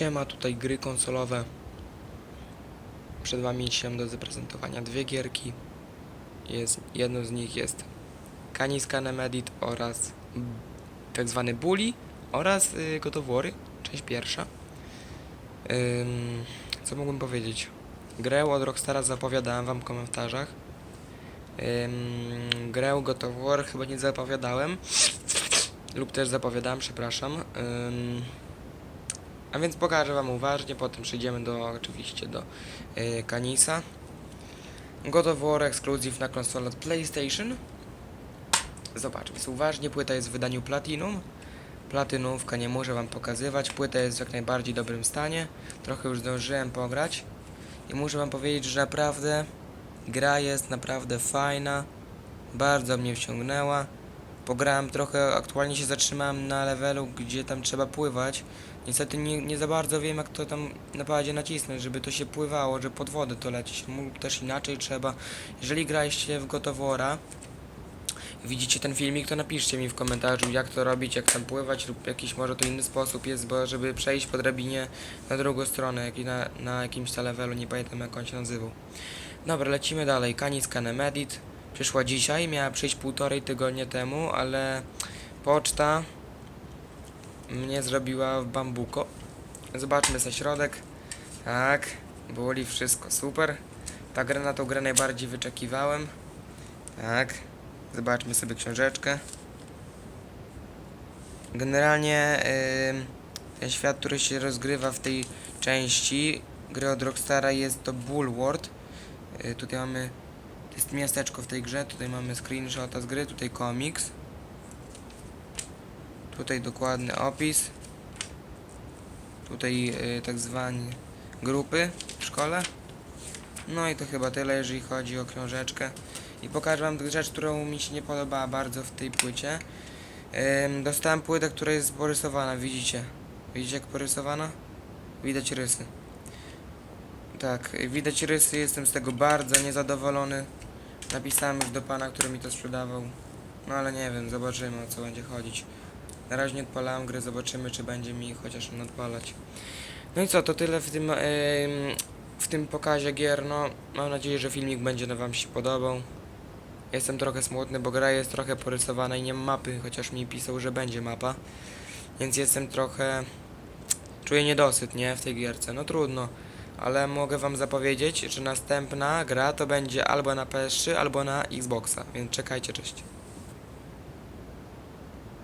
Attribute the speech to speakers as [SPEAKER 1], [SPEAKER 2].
[SPEAKER 1] Siema, tutaj gry konsolowe. Przed wami dzisiaj do zaprezentowania dwie gierki. Jest, jedną z nich jest Canis Canem Edit oraz tak zwany Bully oraz y, God of War, część pierwsza. Ym, co mógłbym powiedzieć? Grę od Rockstara zapowiadałem wam w komentarzach. Ym, grę God of War chyba nie zapowiadałem. Lub też zapowiadałem, przepraszam. Ym, a więc pokażę wam uważnie, potem przejdziemy do oczywiście do y, Kanisa. God of War Exclusive na konsolę PlayStation. Zobaczmy, jest uważnie, płyta jest w wydaniu Platinum. Platynówka nie muszę wam pokazywać, płyta jest w jak najbardziej dobrym stanie. Trochę już zdążyłem pograć. I muszę wam powiedzieć, że naprawdę gra jest naprawdę fajna. Bardzo mnie wciągnęła. Pograłem trochę, aktualnie się zatrzymałem na levelu, gdzie tam trzeba pływać. Niestety nie, nie za bardzo wiem jak to tam na padzie nacisnąć, żeby to się pływało, że pod wodę to lecieć. Mógł też inaczej trzeba. Jeżeli graliście w Gotowora, widzicie ten filmik, to napiszcie mi w komentarzu jak to robić, jak tam pływać lub jakiś może to inny sposób jest, bo żeby przejść po drabinie na drugą stronę, jak na, na jakimś levelu, nie pamiętam jak on się nazywał. Dobra, lecimy dalej. Canis Canem Edit przyszła dzisiaj, miała przyjść półtorej tygodnia temu, ale poczta mnie zrobiła w bambuko. Zobaczmy sobie środek. Tak, boli wszystko super. Ta gra na tą grę najbardziej wyczekiwałem. Tak, zobaczmy sobie książeczkę. Generalnie ym, ten świat, który się rozgrywa w tej części gry od Rockstara jest to Bullworld. Y, tutaj mamy, jest miasteczko w tej grze, tutaj mamy screenshota z gry, tutaj komiks. Tutaj dokładny opis. Tutaj y, tak zwane grupy w szkole. No i to chyba tyle, jeżeli chodzi o książeczkę. I pokażę wam rzecz, którą mi się nie podobała bardzo w tej płycie. Ym, dostałem płytę, która jest porysowana, widzicie? Widzicie jak porysowana? Widać rysy. Tak, widać rysy, jestem z tego bardzo niezadowolony. Napisałem już do pana, który mi to sprzedawał. No ale nie wiem, zobaczymy o co będzie chodzić. Na razie nie odpalałem gry, zobaczymy czy będzie mi chociaż odpalać. No i co, to tyle w tym, em, w tym pokazie gier, no mam nadzieję, że filmik będzie na wam się podobał. Jestem trochę smutny, bo gra jest trochę porysowana i nie ma mapy, chociaż mi pisał, że będzie mapa. Więc jestem trochę... Czuję niedosyt, nie? W tej gierce. No trudno. Ale mogę wam zapowiedzieć, że następna gra to będzie albo na PS3, albo na Xboxa. Więc czekajcie, cześć.